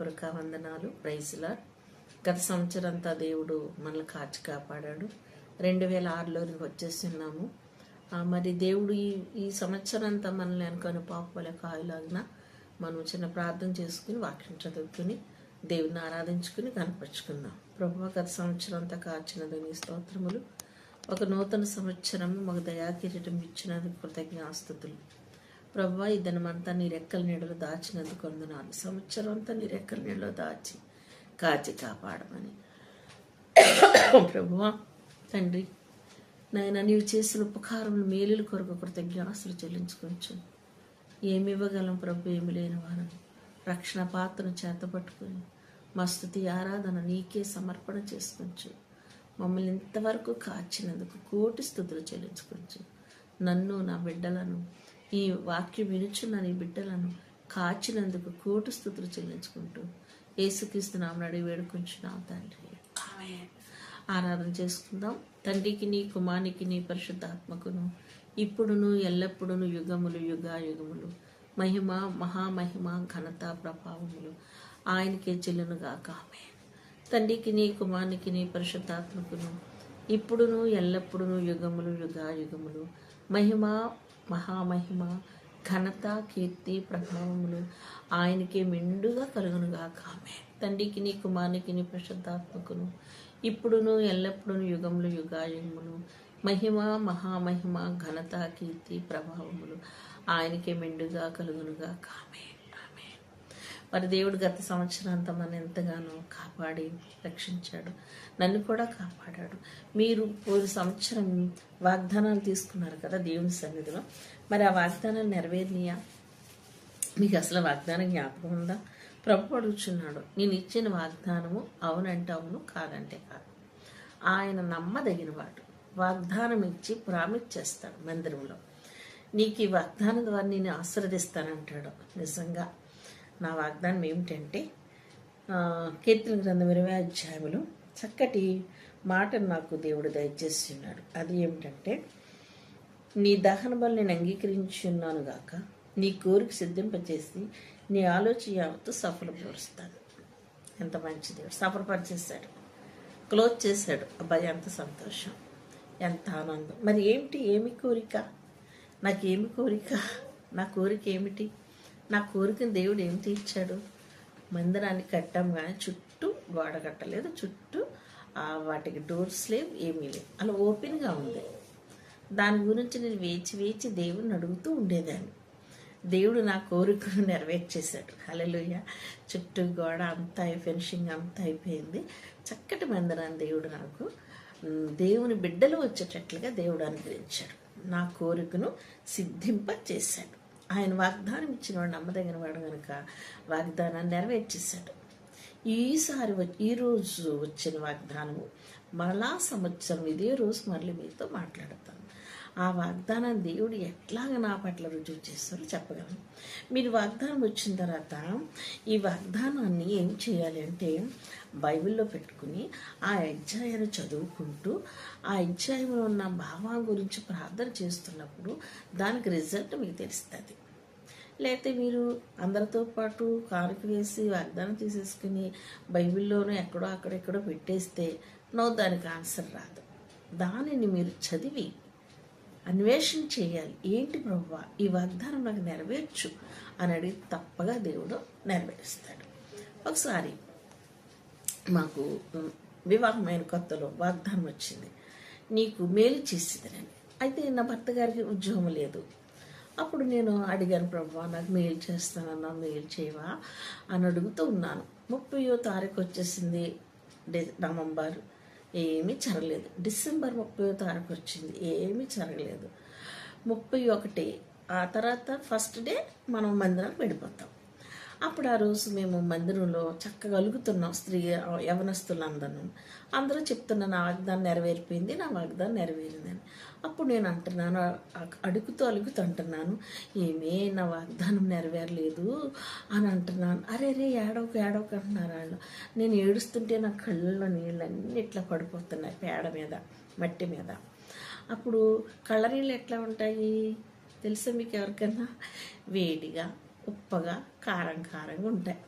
హృదయపూర్వక వందనాలు. ప్రైజ్లా గత సంవత్సరం అంతా దేవుడు మనల్ని కాచి కాపాడాడు. రెండు వేల ఆరులోకి వచ్చేస్తున్నాము మరి దేవుడు ఈ ఈ సంవత్సరం అంతా మనల్ని అనుకొని పాపల కాయలాగిన మనం చిన్న ప్రార్థన చేసుకుని వాక్యం చదువుకుని దేవుని ఆరాధించుకుని కనపరుచుకుందాం. ప్రభు గత సంవత్సరం అంతా కాచినది నీ స్తోత్రములు. ఒక నూతన సంవత్సరం మాకు దయాకిరీటం ఇచ్చినందుకు కృతజ్ఞాస్తుతులు ప్రభా ఈ నీ రెక్కల నీడలో దాచినందుకు వందనాలు. సంవత్సరం అంతా నీ రెక్కల నీడలో దాచి కాచి కాపాడమని. ప్రభువా తండ్రి నాయన నీవు చేసిన ఉపకారములు మేలుల కొరకు కృతజ్ఞాసులు చెల్లించుకోవచ్చు ఏమి ఇవ్వగలం ప్రభు ఏమి లేని వారు. రక్షణ పాత్రను చేతపట్టుకుని మా స్థుతి ఆరాధన నీకే సమర్పణ చేసుకోవచ్చు మమ్మల్ని ఇంతవరకు కాచినందుకు కోటి స్థుతులు చెల్లించుకోవచ్చు నన్ను నా బిడ్డలను ఈ వాక్యం వినుచున్న నీ బిడ్డలను కాచినందుకు కోటి స్థుతులు చెల్లించుకుంటూ యేసుక్రీస్తు నామని అడిగి వేడుకుంటున్నాం తండ్రి. ఆరాధన చేసుకుందాం. తండ్రికి నీ కుమానికి నీ పరిశుద్ధాత్మకును ఇప్పుడును ఎల్లప్పుడును యుగములు యుగా యుగములు మహిమ మహామహిమ ఘనత ప్రభావములు ఆయనకే చెల్లునుగాక. తండ్రికి నీ కుమానికి నీ పరిశుద్ధాత్మకును ఇప్పుడును ఎల్లప్పుడును యుగములు యుగా యుగములు మహిమ మహామహిమ ఘనత కీర్తి ప్రభావములు ఆయనకే మెండుగా కలుగునుగాక ఆమె తండ్రికి నీ కుమారునికి నీ ప్రశుద్ధాత్మకును. ఇప్పుడును ఎల్లప్పుడును యుగములు యుగాయుగములు. మహిమ మహామహిమ ఘనత కీర్తి ప్రభావములు ఆయనకే మెండుగా కలుగునుగా కామే మరి దేవుడు గత సంవత్సరం అంతా మన ఎంతగానో కాపాడి రక్షించాడు. నన్ను కూడా కాపాడాడు. మీరు పోయిన సంవత్సరం వాగ్దానాలు తీసుకున్నారు కదా దేవుని సన్నిధిలో. మరి ఆ వాగ్దానాలు నెరవేరినాయా? మీకు అసలు వాగ్దానం జ్ఞాపకం ఉందా? ప్రభు అడుగుచున్నాడు నేను ఇచ్చిన వాగ్దానము అవునంటే అవును కాదంటే కాదు. ఆయన నమ్మదగినవాడు. వాగ్దానం ఇచ్చి ప్రామిస్ చేస్తాడు మందిరంలో. నీకు ఈ వాగ్దానం ద్వారా నేను ఆశీర్వదిస్తానంటాడు. నిజంగా నా వాగ్దానం ఏమిటంటే కీర్తన గ్రంథం ఇరవై అధ్యాయములు చక్కటి మాటను నాకు దేవుడు దయచేసి ఉన్నాడు అది ఏమిటంటే నీ దహన బలు నేను అంగీకరించి ఉన్నాను గాక నీ కోరిక సిద్ధింపచేసి నీ ఆలోచన యావత్తు సఫలపరుస్తాను. ఎంత మంచి దేవుడు. సఫలపరిచేశాడు. క్లోజ్ చేశాడు. అబ్బాయి ఎంత సంతోషం. ఎంత ఆనందం. మరి ఏమిటి? ఏమి కోరిక? నాకేమి కోరిక? నా కోరిక ఏమిటి? నా కోరికను దేవుడు ఏం తీర్చాడు? మందిరాన్ని కట్టాం కానీ చుట్టూ గోడ కట్టలేదు. చుట్టూ వాటికి డోర్స్ లేవు ఏమీ లేవు. అలా ఓపెన్గా ఉంది. దాని గురించి నేను వేచి వేచి దేవుడిని అడుగుతూ ఉండేదాన్ని. దేవుడు నా కోరికను నెరవేర్చేశాడు. హల్లెలూయ. చుట్టూ గోడ అంతా ఫినిషింగ్ అంతా అయిపోయింది. చక్కటి మందిరాన్ని దేవుడు నాకు దేవుని బిడ్డలు వచ్చేటట్లుగా దేవుడు అనుగ్రహించాడు. నా కోరికను సిద్ధింప చేశాడు ఆయన వాగ్దానం ఇచ్చిన వాడు నమ్మదగిన వాడు కనుక వాగ్దానాన్ని నెరవేర్చేశాడు. ఈసారి ఈరోజు ఈ రోజు వచ్చిన వాగ్దానము మరలా సంవత్సరం ఇదే రోజు మళ్ళీ మీతో మాట్లాడతాను. ఆ వాగ్దానం దేవుడు ఎట్లాగ నా పట్ల రుజువు చేస్తారో చెప్పగలను. మీరు వాగ్దానం వచ్చిన తర్వాత ఈ వాగ్దానాన్ని ఏం చేయాలి అంటే బైబిల్లో పెట్టుకుని ఆ అధ్యాయాన్ని చదువుకుంటూ ఆ అధ్యాయంలో ఉన్న భావం గురించి ప్రార్థన చేస్తున్నప్పుడు దానికి రిజల్ట్ మీకు తెలుస్తుంది. లేకపోతే మీరు అందరితో పాటు కారుకి వేసి వాగ్దానం తీసేసుకుని బైబిల్లోనూ ఎక్కడో అక్కడెక్కడో పెట్టేస్తే నో దానికి ఆన్సర్ రాదు. దానిని మీరు చదివి అన్వేషణ చేయాలి. ఏంటి ప్రభు ఈ వాగ్దానం నాకు నెరవేర్చు అని అడిగి తప్పగా దేవుడు నెరవేరుస్తాడు. ఒకసారి మాకు వివాహమైన కొత్తలో వాగ్దానం వచ్చింది. నీకు మేలు చేసేదనని. అయితే నా భర్త గారికి ఉద్యోగం లేదు. అప్పుడు నేను అడిగాను ప్రభు నాకు మెయిల్ చేస్తానన్నా మెయిల్ చేయవా? అని అడుగుతూ ఉన్నాను. ముప్పయో తారీఖు వచ్చేసింది డి- నవంబర్. ఏమీ జరగలేదు డిసెంబర్ ముప్పై తారీఖు వచ్చింది. ఏమీ జరగలేదు ముప్పై ఒకటి ఆ తర్వాత ఫస్ట్ డే మనం మందిరానికి వెళ్ళిపోతాం. అప్పుడు ఆ రోజు మేము మందిరంలో చక్కగా అలుగుతున్నాం స్త్రీ యవనస్తులందరూ. అందరూ చెప్తున్నా నా వాగ్దానం నెరవేరిపోయింది నా వాగ్దానం నెరవేరిందని. అప్పుడు నేను అంటున్నాను అడుగుతూ అలుగుతూ అంటున్నాను ఏమే నా వాగ్దానం నెరవేరలేదు అని అంటున్నాను. అరే రే ఏడవకు ఏడవకు అంటున్నారు వాళ్ళు. నేను ఏడుస్తుంటే నా కళ్ళలో నీళ్ళన్నీ ఇట్లా పడిపోతున్నాయి పేడ మీద మట్టి మీద. అప్పుడు కళ్ళ నీళ్ళు ఎట్లా ఉంటాయి? తెలుసా మీకు ఎవరికైనా వేడిగా ఉప్పగా కారం కారంగా ఉంటాయి.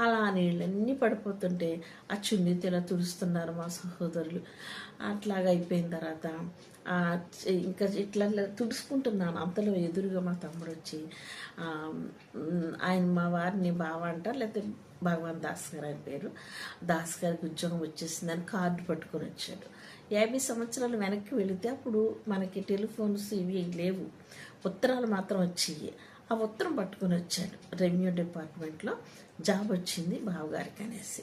అలా నీళ్ళన్నీ పడిపోతుంటే ఆ చున్నీతో ఇలా తుడుస్తున్నారు మా సహోదరులు. అట్లాగా అయిపోయిన తర్వాత ఇంకా ఇట్లా తుడుచుకుంటున్నాను. అంతలో ఎదురుగా మా తమ్ముడు వచ్చి ఆయన మా వారిని బావ అంటారు లేకపోతే భగవాన్ దాస్ గారు ఆయన పేరు. దాస్ గారికి ఉద్యోగం వచ్చేసిందని కార్డు పట్టుకొని వచ్చాడు. యాభై సంవత్సరాలు వెనక్కి వెళితే అప్పుడు మనకి టెలిఫోన్స్ ఇవి లేవు. ఉత్తరాలు మాత్రం వచ్చాయి. ఆ ఉత్తరం పట్టుకొని వచ్చాడు. రెవెన్యూ డిపార్ట్మెంట్లో జాబ్ వచ్చింది బావగారికి అనేసి.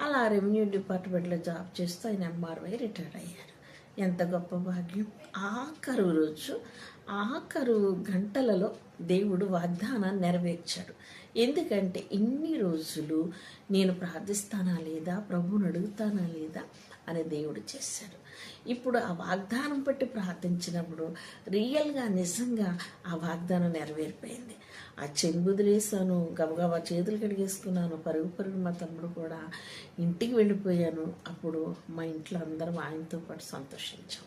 అలా రెవెన్యూ డిపార్ట్మెంట్లో జాబ్ చేస్తూ ఆయన ఎంఆర్వై రిటైర్డ్ అయ్యారు ఎంత గొప్ప భాగ్యం. ఆఖరు రోజు ఆఖరు గంటలలో దేవుడు వాగ్దానాన్ని నెరవేర్చాడు. ఎందుకంటే ఇన్ని రోజులు నేను ప్రార్థిస్తానా లేదా ప్రభువుని అడుగుతానా లేదా అని దేవుడు చేశాడు. ఇప్పుడు ఆ వాగ్దానం బట్టి ప్రార్థించినప్పుడు రియల్గా నిజంగా ఆ వాగ్దానం నెరవేరిపోయింది. ఆ చెంగు వదిలేసాను గబగబా చేతులు కడిగేసుకున్నాను. పరుగు పరుగు మా తమ్ముడు కూడా ఇంటికి వెళ్ళిపోయాను. అప్పుడు మా ఇంట్లో అందరం ఆయనతో పాటు సంతోషించాం.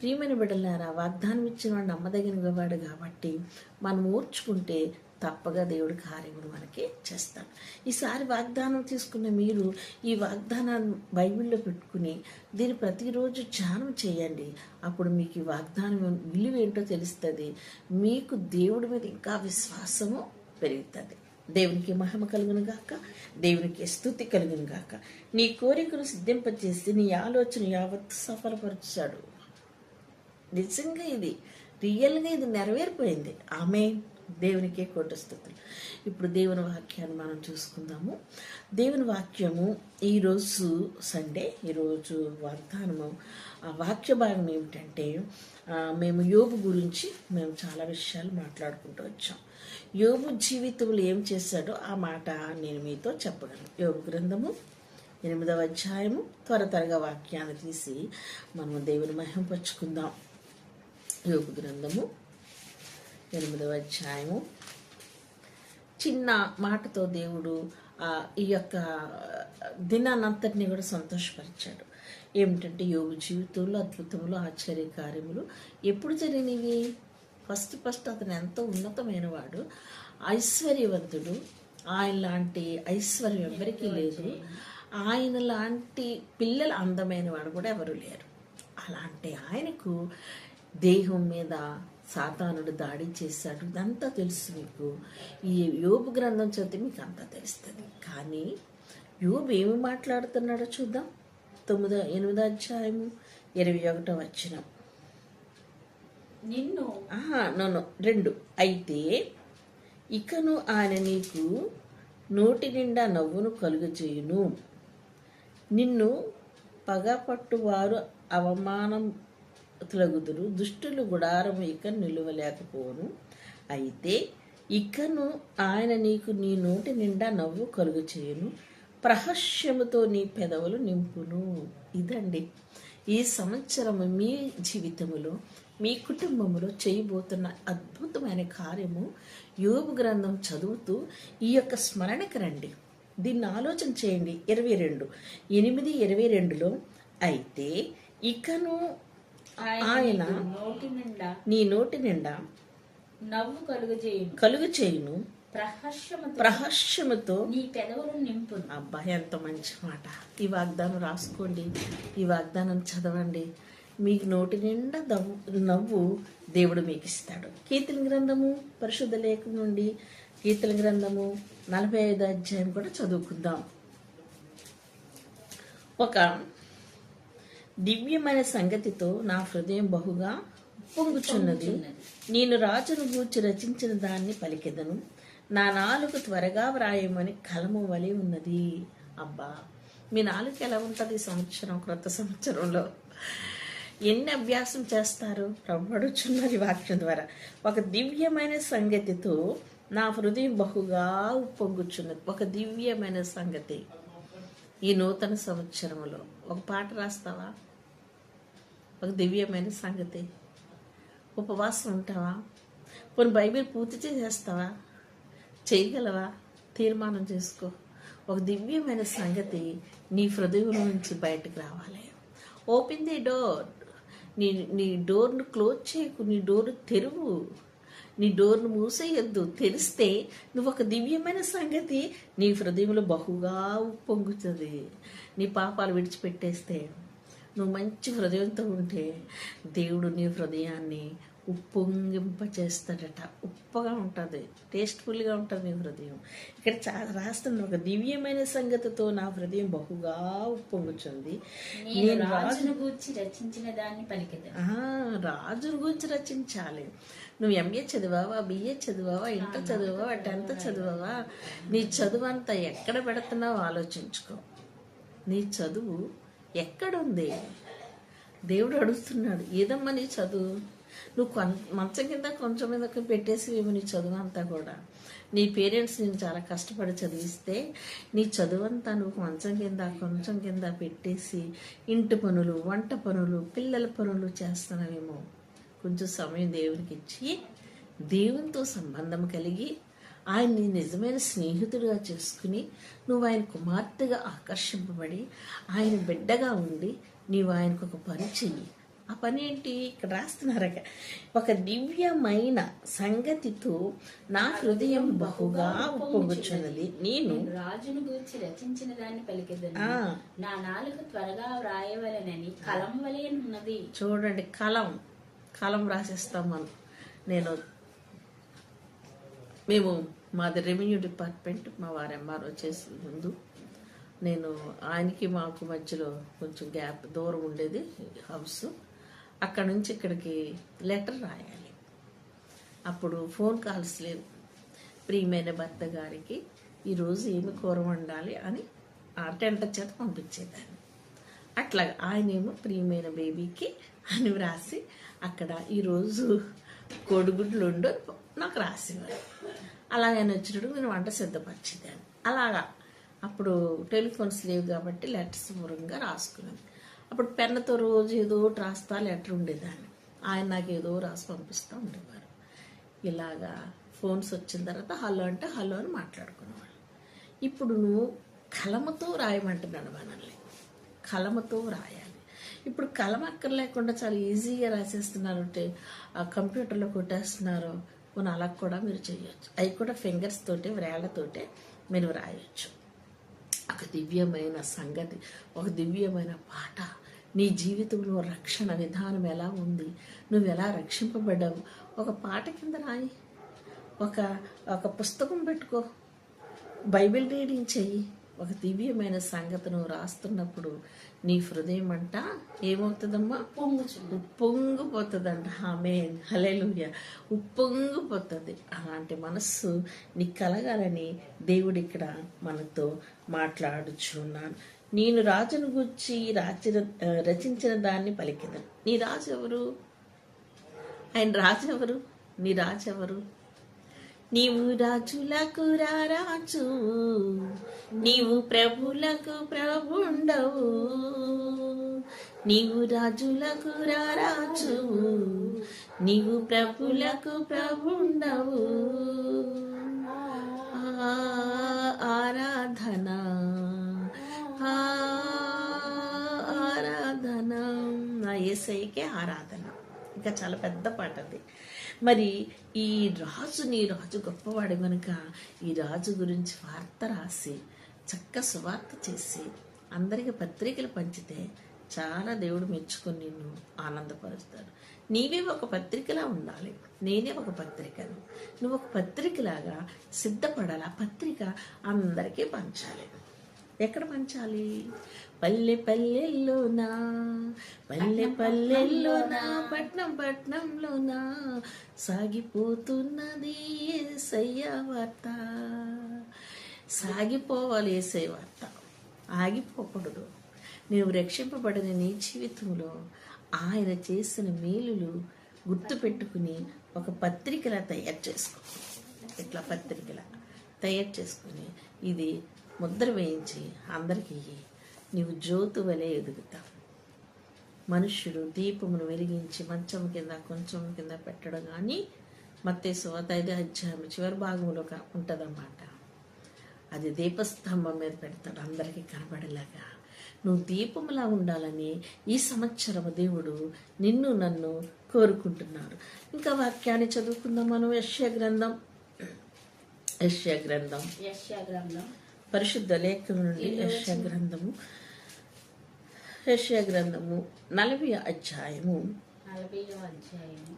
ప్రియమైన బిడ్డలారా వాగ్దానం ఇచ్చిన వాడు నమ్మదగిన వాడు కాబట్టి మనం ఓర్చుకుంటే తప్పగా దేవుడి కార్యములు మనకి చేస్తాడు. ఈసారి వాగ్దానం తీసుకున్న మీరు ఈ వాగ్దానాన్ని బైబిల్లో పెట్టుకుని దీన్ని ప్రతిరోజు ధ్యానం చేయండి. అప్పుడు మీకు ఈ వాగ్దానం విలువ ఏంటో తెలుస్తుంది. మీకు దేవుడి మీద ఇంకా విశ్వాసము పెరుగుతుంది. దేవునికి మహిమ కలుగును గాక దేవునికి స్థుతి కలుగును గాక. నీ కోరికను సిద్ధింపచేసి నీ ఆలోచన యావత్తు సఫలపరిచాడు. నిజంగా ఇది రియల్గా ఇది నెరవేరిపోయింది. ఆమె దేవునికే కోట స్థుతులు ఇప్పుడు దేవుని వాక్యాన్ని మనం చూసుకుందాము. దేవుని వాక్యము ఈరోజు సండే ఈరోజు వాగ్దానము. ఆ వాక్య భాగం ఏమిటంటే మేము యోబు గురించి మేము చాలా విషయాలు మాట్లాడుకుంటూ వచ్చాం. యోబు జీవితంలో ఏం చేశాడో ఆ మాట నేను మీతో చెప్పగలను. యోబు గ్రంథము ఎనిమిదవ అధ్యాయము త్వర త్వరగా వాక్యాన్ని తీసి మనము దేవుని మహింపరుచుకుందాం యోగు గ్రంథము ఎనిమిదవ అధ్యాయము. చిన్న మాటతో దేవుడు ఈ యొక్క దినానంతటిని కూడా సంతోషపరిచాడు. ఏమిటంటే యోగు జీవితంలో అద్భుతములు ఆశ్చర్య కార్యములు ఎప్పుడు జరిగినవి? ఫస్ట్ ఫస్ట్ అతను ఎంతో ఉన్నతమైన వాడు ఐశ్వర్యవంతుడు. ఆయన లాంటి ఐశ్వర్యం ఎవరికీ లేదు. ఆయన లాంటి పిల్లలు అందమైన వాడు కూడా ఎవరు లేరు. అలాంటి ఆయనకు దేహం మీద సాతానుడు దాడి చేశాడు. ఇదంతా తెలుసు మీకు ఈ యోబు గ్రంథం చదివితే మీకు అంతా తెలుస్తుంది. కానీ యోబు ఏమి మాట్లాడుతున్నాడో చూద్దాం. తొమ్మిదో ఎనిమిదో అధ్యాయము ఇరవై ఒకటో వచ్చిన నిన్ను? నన్ను రెండు. అయితే ఇకను ఆయన నీకు నోటి నిండా నవ్వును కలుగజేయును. నిన్ను పగపట్టువారు అవమానం తులగుదురు దుష్టులు గుడారము ఇక నిలువలేకపోను అయితే ఇకను ఆయన నీకు నీ నోటి నిండా నవ్వు కలుగు చేయును ప్రహస్యముతో నీ పెదవులు నింపును. ఇదండి. ఈ సంవత్సరం మీ జీవితంలో మీ కుటుంబంలో చేయబోతున్న అద్భుతమైన కార్యము యోగు గ్రంథం చదువుతూ ఈ యొక్క స్మరణకి రండి. దీన్ని ఆలోచన చేయండి. ఇరవై రెండు. ఎనిమిది ఇరవై రెండులో అయితే ఇకను ఆయన నోటి నిండా నీ నోటి నిండా నవ్వు కలుగజేయును. కలుగు చేయును ప్రహర్షముతో నీ పెదవులు నింపును. అబ్బా ఎంత మంచి మాట. ఈ వాగ్దానం రాసుకోండి. ఈ వాగ్దానం చదవండి. మీకు నోటి నిండా దవ్వు నవ్వు దేవుడు మీకు ఇస్తాడు కీర్తన గ్రంథము పరిశుద్ధ లేఖ నుండి కీర్తన గ్రంథము నలభై ఐదు అధ్యాయం కూడా చదువుకుందాం. ఒక దివ్యమైన సంగతితో నా హృదయం బహుగా పొంగుచున్నది. నేను రాజును గూర్చి రచించిన దాన్ని పలికెదను. నా నాలుగు త్వరగా వ్రాయమని కలము వలె ఉన్నది. అబ్బా మీ నాలుగు ఎలా ఉంటుంది ఈ సంవత్సరం క్రొత్త సంవత్సరంలో? ఎన్ని అభ్యాసం చేస్తారు? ప్రవ్వడుచున్నది వాక్యం ద్వారా. ఒక దివ్యమైన సంగతితో నా హృదయం బహుగా ఉప్పొంగుచున్నది ఒక దివ్యమైన సంగతి ఈ నూతన సంవత్సరంలో. ఒక పాట రాస్తావా? ఒక దివ్యమైన సంగతి. ఉపవాసం ఉంటావా? కొన్ని బైబిల్ పూర్తి చేసేస్తావా? చేయగలవా? తీర్మానం చేసుకో. ఒక దివ్యమైన సంగతి నీ హృదయం నుంచి బయటకు రావాలి. ఓపెన్ ది డోర్ నీ నీ డోర్ను క్లోజ్ చేయకు. నీ డోర్ తెరువు. నీ డోర్ను మూసేయొద్దు. తెరిస్తే నువ్వు ఒక దివ్యమైన సంగతి నీ హృదయంలో బహుగా ఉప్పొంగుతుంది. నీ పాపాలు విడిచిపెట్టేస్తే నువ్వు మంచి హృదయంతో ఉంటే దేవుడు నీ హృదయాన్ని ఉప్పొంగింప చేస్తాడట ఉప్పగా ఉంటుంది. టేస్ట్ఫుల్గా ఉంటుంది నీ హృదయం. ఇక్కడ చాలా రాస్తున్న ఒక దివ్యమైన సంగతితో నా హృదయం బహుగా ఉప్పొంగుచుంది. నేను రాజును గూర్చి రచించిన దాన్ని పలికెదను. ఆ, రాజుల గురించి రచించాలి. నువ్వు ఎంఏ చదివావా బిఏ చదివావా ఇంటర్ చదివావా టెన్త్ చదివావా? నీ చదువు అంతా ఎక్కడ పెడుతున్నావో ఆలోచించుకో. నీ చదువు ఎక్కడుంది? దేవుడు అడుగుతున్నాడు ఏదమ్మా నీ చదువు? నువ్వు కొన్ మంచం కింద కొంచెం మీద పెట్టేసి నీ చదువు అంతా కూడా? నీ పేరెంట్స్ నేను చాలా కష్టపడి చదివిస్తే నీ చదువంతా నువ్వు మంచం కింద కొంచెం కింద పెట్టేసి ఇంటి పనులు వంట పనులు పిల్లల పనులు చేస్తున్నావేమో? కొంచెం సమయం దేవునికి ఇచ్చి దేవునితో సంబంధం కలిగి ఆయన్ని నిజమైన స్నేహితుడిగా చేసుకుని నువ్వు ఆయన కుమార్తెగా ఆకర్షింపబడి ఆయన బిడ్డగా ఉండి నీవు ఆయనకు ఒక పని చెయ్యి. ఆ పని ఏంటి? ఇక్కడ రాస్తున్నారక ఒక దివ్యమైన సంగతితో నా హృదయం బహుగా ఉప్పొంగుచున్నది. నేను రాజును గూర్చి రచించిన దాన్ని పలికెదను. నా నాలుక త్వరగా వ్రాయవలెనని కలం వలె ఉన్నది. చూడండి కలం. కలం రాసేస్తాం మనం. నేను మేము మాది రెవెన్యూ డిపార్ట్మెంట్ మా వారి ఎంఆర్ఓ చేసే ముందు. నేను ఆయనకి మాకు మధ్యలో కొంచెం గ్యాప్ దూరం ఉండేది హౌస్. అక్కడ నుంచి ఇక్కడికి లెటర్ రాయాలి. అప్పుడు ఫోన్ కాల్స్ లేవు. ప్రియమైన భర్త గారికి ఈరోజు ఏమి కూర వండాలి అని ఆ టెంట చేత పంపించేదాన్ని. అట్లా ఆయనేమో ప్రియమైన బేబీకి అని వ్రాసి అక్కడ ఈరోజు కోడిగుడ్లు ఉండో నాకు రాసేవారు. అలాగని వచ్చినప్పుడు నేను వంట సిద్ధపరిచేదాన్ని. అలాగా. అప్పుడు టెలిఫోన్స్ లేవు కాబట్టి లెటర్స్ మూలంగా రాసుకున్నాను. అప్పుడు పెన్నుతో రోజు ఏదో ఒకటి రాస్తా లెటర్ ఉండేదాన్ని. ఆయన నాకు ఏదో రాసి పంపిస్తూ ఉండేవారు. ఇలాగా ఫోన్స్ వచ్చిన తర్వాత హలో అంటే హలో అని మాట్లాడుకునేవాళ్ళు. ఇప్పుడు నువ్వు కలమతో రాయమంటున్నాడు మనల్ని. కలమతో రాయాలి. ఇప్పుడు కలం అక్కర్ లేకుండా చాలా ఈజీగా రాసేస్తున్నారు అంటే ఆ కంప్యూటర్లో కొట్టేస్తున్నారు కొన్ని అలా కూడా మీరు చేయొచ్చు. అవి కూడా ఫింగర్స్ తోటి వ్రేళ్ళతోటే మీరు రాయొచ్చు ఒక దివ్యమైన సంగతి ఒక దివ్యమైన పాట. నీ జీవితంలో రక్షణ విధానం ఎలా ఉంది? నువ్వు ఎలా రక్షింపబడ్డావు? ఒక పాట కింద రాయి. ఒక ఒక పుస్తకం పెట్టుకో. బైబిల్ రీడింగ్ చెయ్యి. ఒక దివ్యమైన సంగతి నువ్వు రాస్తున్నప్పుడు నీ హృదయం అంట ఏమవుతుందమ్మా? పొంగుచు ఉప్పొంగిపోతుందంట. ఆమె హలేలుయ ఉప్పొంగిపోతుంది. అలాంటి మనస్సు నీకు కలగాలని దేవుడు ఇక్కడ మనతో మాట్లాడుచున్నాను నేను రాజును గుర్చి రాచిన ఆ, రచించిన దాన్ని పలికిదను నీ రాజు ఎవరు? ఆయన రాజు ఎవరు? నీ రాజు ఎవరు? నీవు రాజులకు రారాజు నీవు ప్రభులకు ప్రభుండవు నీవు రాజులకు రారాజు నీవు ప్రభులకు ప్రభుండవు ఆరాధన ఆరాధన నా ఏసైకే ఆరాధన. ఇంకా చాలా పెద్ద పాట అది. మరి ఈ రాజు నీ రాజు గొప్పవాడు కనుక ఈ రాజు గురించి వార్త రాసి చక్క సువార్త చేసి అందరికి పత్రికలు పంచితే చాలా దేవుడు మెచ్చుకొని నిన్ను ఆనందపరుస్తాడు. నీవే ఒక పత్రికలా ఉండాలి. నేనే ఒక పత్రికను. నువ్వు ఒక పత్రికలాగా సిద్ధపడాలి. ఆ పత్రిక అందరికీ పంచాలి. ఎక్కడ పంచాలి? పల్లె పల్లెల్లోనా పల్లె పల్లెల్లోనా పట్నం పట్నంలోనా? సాగిపోతున్నది ఏసయ్య వార్త. సాగిపోవాలి ఏసై వార్త. ఆగిపోకూడదు. నీవు రక్షింపబడిన నీ జీవితంలో ఆయన చేసిన మేలులు గుర్తుపెట్టుకుని ఒక పత్రికలా తయారు చేసుకో. ఇట్లా పత్రికల తయారు చేసుకుని ఇది ముద్ర వేయించి అందరికీ నీవు జ్యోతి వలె ఎదుగుతావు. మనుష్యుడు దీపమును వెలిగించి మంచం కింద కొంచెం కింద పెట్టడం కానీ మత్తే సువాత ఐదు అధ్యాయం చివరి భాగంలో ఉంటుందన్నమాట. అది దీపస్తంభం మీద పెడతాడు అందరికీ కనబడేలాగా. నువ్వు దీపంలా ఉండాలని ఈ సంవత్సరం దేవుడు నిన్ను నన్ను కోరుకుంటున్నారు ఇంకా వాక్యాన్ని చదువుకుందాం మనం యశ్య గ్రంథం. యశ్య గ్రంథం. యశ్య గ్రంథం. పరిశుద్ధ లేఖనం నుండి యశ్య గ్రంథము. యశ్య గ్రంథము నలభై అధ్యాయము.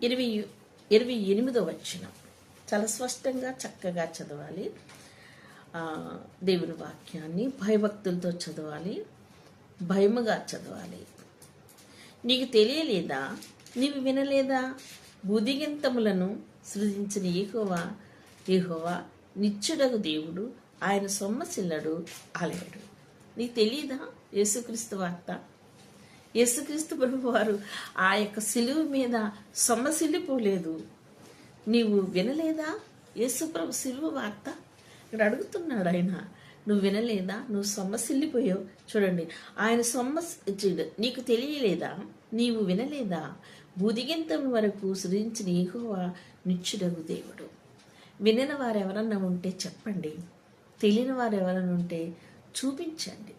ఇరవై ఇరవై ఎనిమిదో వచ్చిన చాలా స్పష్టంగా చక్కగా చదవాలి. దేవుని వాక్యాన్ని భయభక్తులతో చదవాలి. భయముగా చదవాలి. నీకు తెలియలేదా? నీవు వినలేదా? బుదిగింతములను సృజించిన ఏహోవా ఏహోవా నిత్యుడగు దేవుడు ఆయన సొమ్మసిల్లడు ఆలయడు. నీకు తెలియదా? యేసుక్రీస్తు వార్త. యేసుక్రీస్తు ప్రభు వారు ఆ యొక్క సిలువు మీద సొమ్మసిల్లిపోలేదు నీవు వినలేదా? యేసుప్రభు సిలువ వార్త? ఇక్కడ అడుగుతున్నాడు ఆయన నువ్వు వినలేదా? నువ్వు సొమ్మసిల్లిపోయావు చూడండి ఆయన సొమ్మ నీకు తెలియలేదా? నీవు వినలేదా? బుదిగింత వరకు సృజించిన ఏహోవా నిత్యుడగు దేవుడు. వినిన వారు ఎవరన్నా ఉంటే చెప్పండి. తెలియని వారు ఎవరైనా ఉంటే చూపించండి.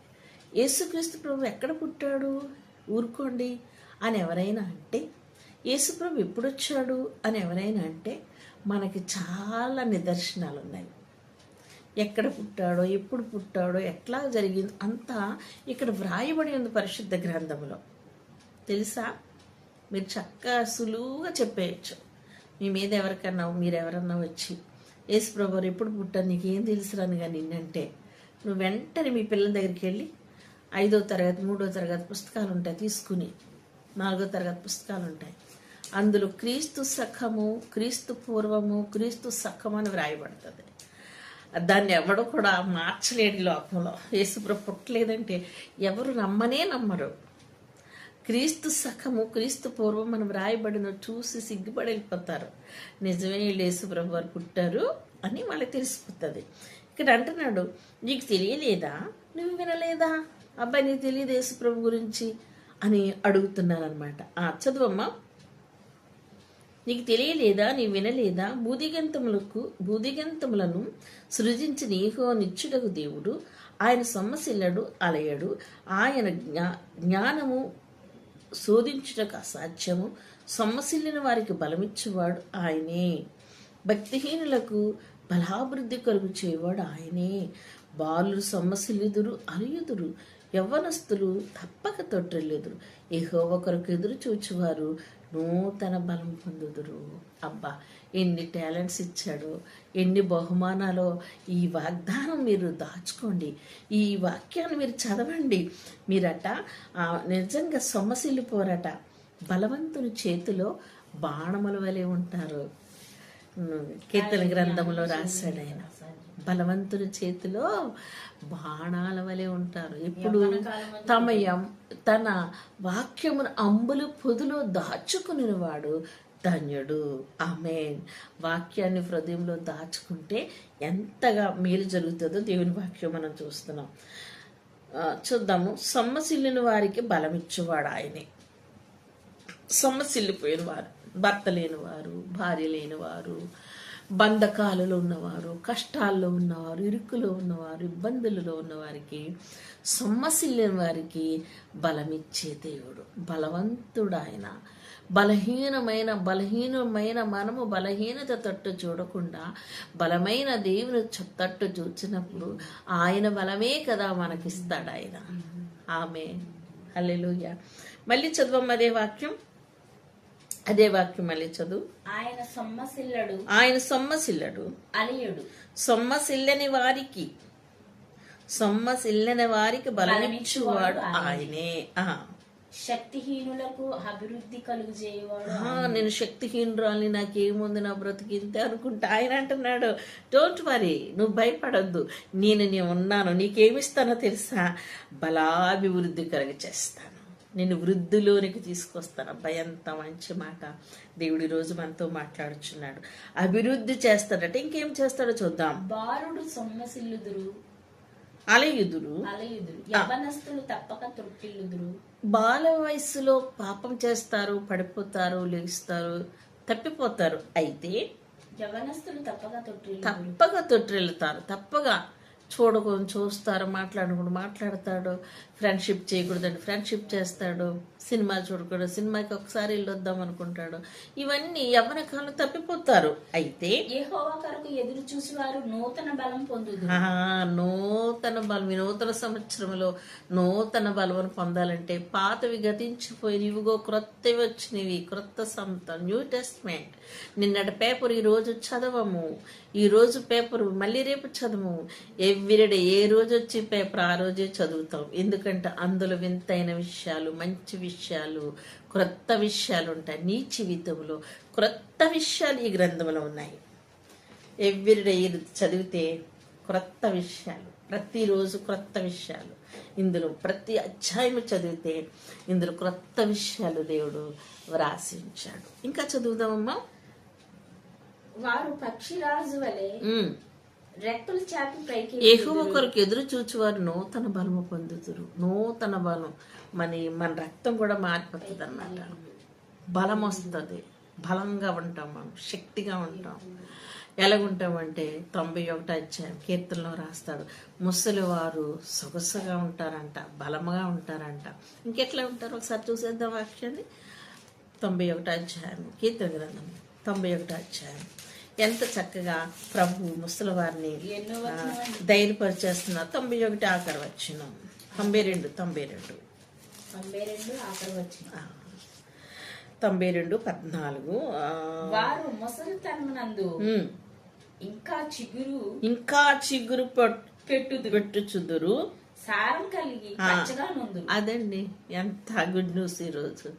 యేసుక్రీస్తు ప్రభు ఎక్కడ పుట్టాడు? ఊరుకోండి అని ఎవరైనా అంటే యేసుప్రభు ఎప్పుడొచ్చాడు అని ఎవరైనా అంటే మనకి చాలా నిదర్శనాలు ఉన్నాయి ఎక్కడ పుట్టాడో ఎప్పుడు పుట్టాడో ఎట్లా జరిగింది అంతా ఇక్కడ వ్రాయబడి ఉంది పరిశుద్ధ గ్రంథంలో. తెలుసా? మీరు చక్కగా సులువుగా చెప్పేయచ్చు. మీ మీద ఎవరికన్నా మీరు ఎవరన్నా వచ్చి యేసు ప్రభు ఎప్పుడు పుట్టాను నీకేం తెలుసురాను కానీ నిన్నంటే. నువ్వు వెంటనే మీ పిల్లల దగ్గరికి వెళ్ళి ఐదో తరగతి మూడో తరగతి పుస్తకాలు ఉంటాయి తీసుకుని నాలుగో తరగతి పుస్తకాలు ఉంటాయి. అందులో క్రీస్తు సఖము క్రీస్తు పూర్వము క్రీస్తు సఖం అని వ్రాయబడుతుంది. దాన్ని ఎవడు కూడా మార్చలేడు లోకంలో. యేసుప్రభు పుట్టలేదంటే ఎవరు నమ్మనే నమ్మరు. క్రీస్తు సఖము క్రీస్తు పూర్వం మనం వ్రాయబడిన చూసి సిగ్గుపడి వెళ్ళిపోతారు నిజమే లేసు ప్రభు వారు పుట్టారు అని వాళ్ళకి తెలిసిపోతుంది. ఇక్కడ అంటున్నాడు నీకు తెలియలేదా? నువ్వు వినలేదా? అబ్బాయి నీకు తెలియదు యేసుప్రభు గురించి? అని అడుగుతున్నారనమాట ఆ చదువమ్మా. నీకు తెలియలేదా? నీ వినలేదా? బూదిగంతములకు బూదిగంతములను సృజించిన నీహో నిత్యుడకు దేవుడు. ఆయన సొమ్మసిల్లడు అలయడు. ఆయన జ్ఞా జ్ఞానము శోధించుటకు అసాధ్యము. సొమ్మసిల్లిన వారికి బలమిచ్చేవాడు ఆయనే. భక్తిహీనులకు బలాభివృద్ధి కలుగు చేయవాడు ఆయనే. బాలు సొమ్మసిల్లుదురు అలియుదురు యవ్వనస్తులు తప్పక తొట్టిల్లుదురు ఏహో ఒకరికి ఎదురు చూచువారు నూతన బలం పొందుదురు. అబ్బా ఎన్ని టాలెంట్స్ ఇచ్చాడో ఎన్ని బహుమానాలో ఈ వాగ్దానం మీరు దాచుకోండి. ఈ వాక్యాన్ని మీరు చదవండి. మీరట నిజంగా సొమ్మసిల్లిపోరట. బలవంతుని చేతిలో బాణముల వలె ఉంటారు. కీర్తన గ్రంథంలో రాశాడు ఆయన. బలవంతుని చేతిలో బాణాల వలె ఉంటారు. ఇప్పుడు తమ యం- తన వాక్యమును అంబులు పొదులో దాచుకునేవాడు ధన్యుడు. ఆమెన్. వాక్యాన్ని హృదయంలో దాచుకుంటే ఎంతగా మేలు జరుగుతుందో దేవుని వాక్యం మనం చూస్తున్నాం. చూద్దాము. సొమ్మసిల్లిన వారికి బలమిచ్చేవాడు ఆయనే. సొమ్మసిల్లిపోయిన వారు భర్త లేనివారు భార్య లేనివారు బంధకాలలో ఉన్నవారు కష్టాల్లో ఉన్నవారు ఇరుకులో ఉన్నవారు ఇబ్బందులలో ఉన్నవారికి సొమ్మసిల్లిన వారికి బలమిచ్చే దేవుడు. బలవంతుడు ఆయన. బలహీనమైన బలహీనమైన మనము బలహీనత తట్టు చూడకుండా బలమైన దేవుని తట్టు చూచినప్పుడు ఆయన బలమే కదా మనకిస్తాడు ఆయన. ఆమె. హల్లెలూయా. మళ్ళీ చదవమ్మ అదే వాక్యం. అదే వాక్యం మళ్ళీ చదువు. ఆయన సొమ్మసిల్లడు. ఆయన సొమ్మసిల్లడు. అలియుడు. సొమ్మసిల్లని వారికి. సొమ్మసిల్లని వారికి బలమిచ్చువాడు ఆయనే. ఆ. శక్తిహీనులకు అభివృద్ధి కలుగు చేయవాడు నేను శక్తిహీనురాలి నాకేముంది నా బ్రతికింతే అనుకుంటా. ఆయన అంటున్నాడు డోంట్ వరీ నువ్వు భయపడొద్దు. నేను నీ ఉన్నాను నీకేమిస్తానో తెలుసా? బలాభివృద్ధి కలుగ చేస్తాను నేను వృద్ధిలోనికి తీసుకొస్తాను. ఎంత మంచి మాట. దేవుడి రోజు మనతో మాట్లాడుచున్నాడు. అభివృద్ధి చేస్తాడట ఇంకేం చేస్తాడో చూద్దాం. బాలుడు సొమ్మసిల్లుదురు అలయుదురు. బాల వయస్సులో పాపం చేస్తారు పడిపోతారు లేస్తారు తప్పిపోతారు. అయితే తప్పక తొట్టిల్లుతారు. తప్పగా చూడకొని చూస్తారు మాట్లాడకుండా మాట్లాడతాడు. ఫ్రెండ్షిప్ చేయకూడదంటే ఫ్రెండ్షిప్ చేస్తాడు. సినిమా చూడకూడదు సినిమాకి ఒకసారి వెళ్ళొద్దాం అనుకుంటాడు. ఇవన్నీ యవ్వన కాలం తప్పిపోతారు. అయితే ఎదురు చూసి వారు నూతన బలం పొందుదు ఆ, నూతన బలం నూతన సంవత్సరంలో నూతన బలం పొందాలంటే పాతవి గతించిపోయి ఇవిగో క్రొత్తవి వచ్చినవి క్రొత్త సంత న్యూ టెస్ట్మెంట్ నిన్నటి పేపర్ ఈ రోజు చదవము. ఈ రోజు పేపర్ మళ్ళీ రేపు చదవము. ఎవ్రీడే ఏ రోజు వచ్చి పేపర్ ఆ రోజే చదువుతాం. ఎందుకంటే అందులో వింతైన విషయాలు మంచి విషయాలు క్రొత్త విషయాలు ఉంటాయి. నీ జీవితంలో క్రొత్త విషయాలు ఈ గ్రంథంలో ఉన్నాయి. ఎవ్రీడే ఇది చదివితే క్రొత్త విషయాలు ప్రతిరోజు క్రొత్త విషయాలు. ఇందులో ప్రతి అధ్యాయం చదివితే ఇందులో క్రొత్త విషయాలు దేవుడు వ్రాసి ఉంచాడు ఇంకా చదువుదామమ్మా. వారు పక్షిరాజు వలె ఎగువ కొరకు ఎదురు చూచువారు నూతన బలము పొందుతురు నూతన బలం. మన మన రక్తం కూడా మారిపోతుంది అన్నమాట బలం వస్తుంది బలంగా ఉంటాం మనం శక్తిగా ఉంటాం. ఎలాగుంటామంటే తొంభై ఒకటి అధ్యాయం కీర్తనలో రాస్తాడు ముసలి వారు సొగసుగా ఉంటారంట బలముగా ఉంటారంట. ఇంకెట్లా ఉంటారు? ఒకసారి చూసేద్దాం వాక్యాన్ని తొంభై ఒకటి అధ్యాయం కీర్తన గ్రంథం. తొంభై ఒకటి అధ్యాయం. ఎంత చక్కగా ప్రభు ముసలి వారిని ఎన్నో ఆ, వచనం ధైర్యపరిచేస్తున్నారు తొంభై ఒకటి ఆఖరి వచ్చిన తొంభై రెండు తొంభై రెండు తొంభై రెండు ఆఖరి వచ్చింది ఆ, తొంభై రెండు పద్నాలుగు వారు ముసలితనమునందు ఇంకా చిగురు ఇంకా చిగురు పట్- పెట్టుదు పెట్టుచుదురు. సారం కలిగి అదండి. ఎంత గుడ్ న్యూస్ ఈరోజు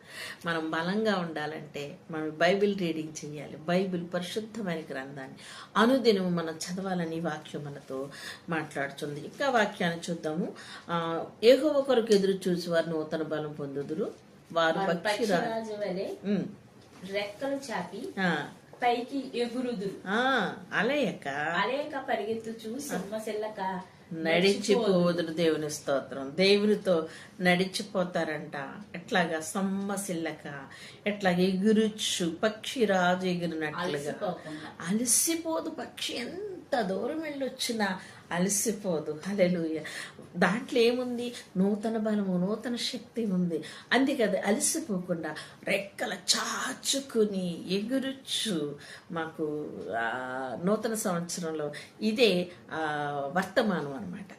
మనం బలంగా ఉండాలంటే మనం బైబిల్ రీడింగ్ చేయాలి బైబిల్ పరిశుద్ధమైన గ్రంథాన్ని. అనుదినం మనం చదవాలని వాక్యం మనతో మాట్లాడుతుంది. ఇంకా వాక్యాన్ని చూద్దాము. ఆ, ఏహో ఒకరికి ఎదురు చూసి వారు నూతన బలం పొందుదురు. వారు పక్షిరాజు వలె రెక్కలు చాపి పైకి ఎగురుదురు. ఆ, అలయక. అలేక పరిగెత్తుచు సింహశిల్లక నడిచిపోదురు దేవుని స్తోత్రం. దేవునితో నడిచిపోతారంట. ఎట్లాగా? సమ్మసిల్లక ఎట్లా ఎగురుచ్చు పక్షి రాజు ఎగిరినట్లుగా. అలసిపోదు పక్షి. ఎంత దూరం వెళ్ళొచ్చినా అలసిపోదు. హలెలుయ దాంట్లో ఏముంది? నూతన బలము నూతన శక్తి ఉంది. అందుకే అది అలసిపోకుండా రెక్కల చాచుకుని ఎగురుచ్చు మాకు నూతన సంవత్సరంలో ఇదే వర్తమానం అనమాట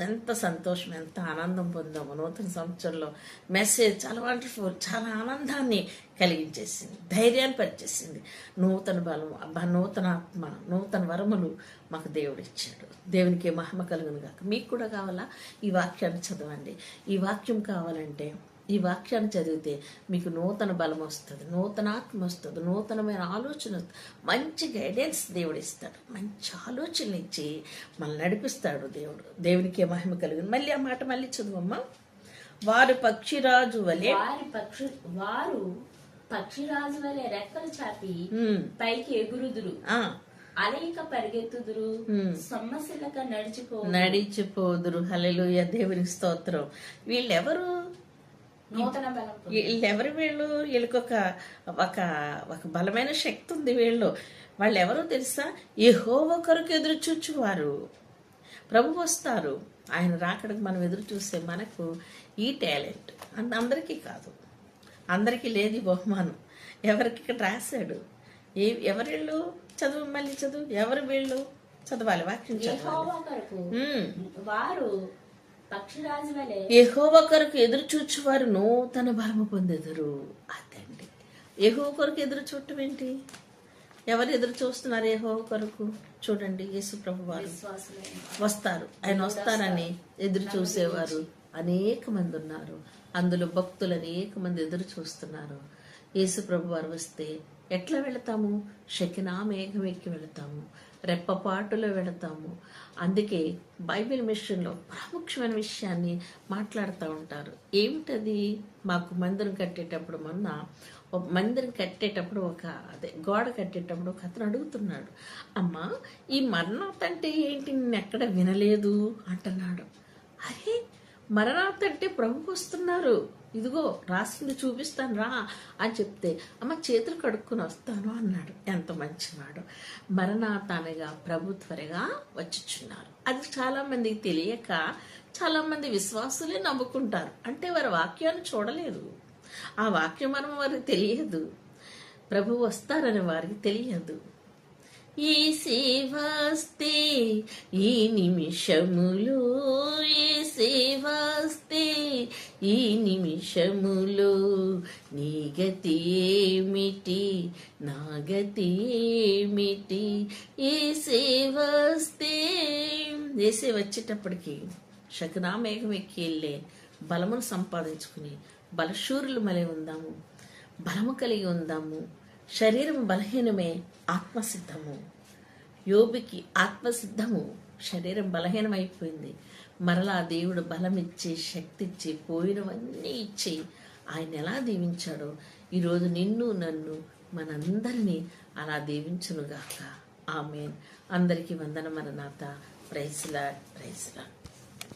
ఎంత సంతోషం ఎంత ఆనందం పొందాము. నూతన సంవత్సరంలో మెసేజ్ చాలా వండర్ఫుల్ చాలా ఆనందాన్ని కలిగించేసింది ధైర్యాన్ని పరిచేసింది నూతన బలం అబ్బా నూతన ఆత్మ నూతన వరములు మాకు దేవుడు ఇచ్చాడు. దేవునికి మహిమ కలుగును కాక మీకు కూడా కావాలా? ఈ వాక్యాన్ని చదవండి. ఈ వాక్యం కావాలంటే ఈ వాక్యాన్ని చదివితే మీకు నూతన బలం వస్తుంది నూతన ఆత్మ వస్తుంది నూతనమైన ఆలోచన వస్తుంది. మంచి గైడెన్స్ దేవుడు ఇస్తాడు. మంచి ఆలోచనలు ఇచ్చి మనల్ని నడిపిస్తాడు దేవుడు. దేవునికి మహిమ కలిగింది? మళ్ళీ ఆ మాట మళ్ళీ చదువమ్మా. వారు పక్షిరాజు వలె వారి పక్షి వారు పక్షిరాజు వలె రెక్కలు చాపి పైకి ఎగురుదురు. ఆ, అలయిక పరిగెత్తుదురు. సొమ్మశిల్లక నడిచిపో నడిచిపోదురు. హల్లెలూయా. దేవునికి స్తోత్రం. వీళ్ళెవరు. వీళ్ళెవరు వీళ్ళు? వీళ్ళకి ఒక ఒక ఒక బలమైన శక్తి ఉంది వీళ్ళు. వాళ్ళు ఎవరో తెలుసా? యెహోవా కొరకు ఎదురు చూచువారు. ప్రభు వస్తారు. ఆయన రాకడానికి మనం ఎదురు చూస్తే మనకు ఈ టాలెంట్. అందరికీ కాదు. అందరికీ లేదు బహుమానం. ఎవరికి ఇక్కడ రాశాడు? ఏ ఎవరు వీళ్ళు? చదువు మళ్ళీ చదువు. ఎవరు వీళ్ళు? చదవాలి వాక్యం చదవాలి. వారు యెహోవా కొరకు ఎదురు చూచువారు నూతన బలము పొందెదరు. అదండి. యెహోవా కొరకు ఎదురు చూడటం ఏంటి? ఎవరు ఎదురు చూస్తున్నారు యెహోవా కొరకు? చూడండి యేసు ప్రభు వారు వస్తారు. ఆయన వస్తారని ఎదురు చూసేవారు. అనేక మంది ఉన్నారు. అందులో భక్తులు అనేక మంది ఎదురు చూస్తున్నారు. యేసు ప్రభు వారు వస్తే ఎట్లా వెళతాము? శకినా మేఘం ఎక్కి వెళతాము. రెప్పపాటులో వెళతాము. అందుకే బైబిల్ మిషన్లో ప్రాముఖ్యమైన విషయాన్ని మాట్లాడుతూ ఉంటారు. ఏమిటది? మాకు మందిరం కట్టేటప్పుడు మొన్న ఒక మందిరం కట్టేటప్పుడు ఒక అదే గోడ కట్టేటప్పుడు ఒక అతను అడుగుతున్నాడు. అమ్మా ఈ మరణాత్ అంటే ఏంటి? నేను ఎక్కడ వినలేదు? అంటున్నాడు. అరే మరణాత్ అంటే ప్రభు వస్తున్నారు. ఇదిగో రాసింది చూపిస్తాను రా అని చెప్తే అమ్మ చేతులు కడుక్కుని వస్తాను అన్నాడు. ఎంత మంచివాడు. మరణాతానగా ప్రభు త్వరగా వచ్చుచున్నారు. అది చాలా మందికి తెలియక చాలా మంది విశ్వాసులే నమ్ముకుంటారు అంటే వారి వాక్యాన్ని చూడలేదు. ఆ వాక్యం మనం వారికి తెలియదు. ప్రభు వస్తారని వారికి తెలియదు. ఈ సేవాస్తే ఈ నిమిషములో ఈ సేవాస్తే ఈ నిమిషములో నీ గతి ఏమిటి? నా గతి ఏమిటి? ఏసే సేవస్తే వేసే వచ్చేటప్పటికి శకనామేఘం ఎక్కి వెళ్ళే బలమును సంపాదించుకుని బలశూరులు మలే ఉందాము. బలము కలిగి ఉందాము. శరీరం బలహీనమే ఆత్మసిద్ధము. యోబికి ఆత్మసిద్ధము. శరీరం బలహీనమైపోయింది. మరలా దేవుడు బలమిచ్చి శక్తిచ్చి పోయినవన్నీ ఇచ్చి ఆయన ఎలా దీవించాడో ఈరోజు నిన్ను నన్ను మనందరినీ అలా దీవించునుగాక. ఆమెన్. అందరికీ వందన మరణాత ప్రైస్లా ప్రైజ్లా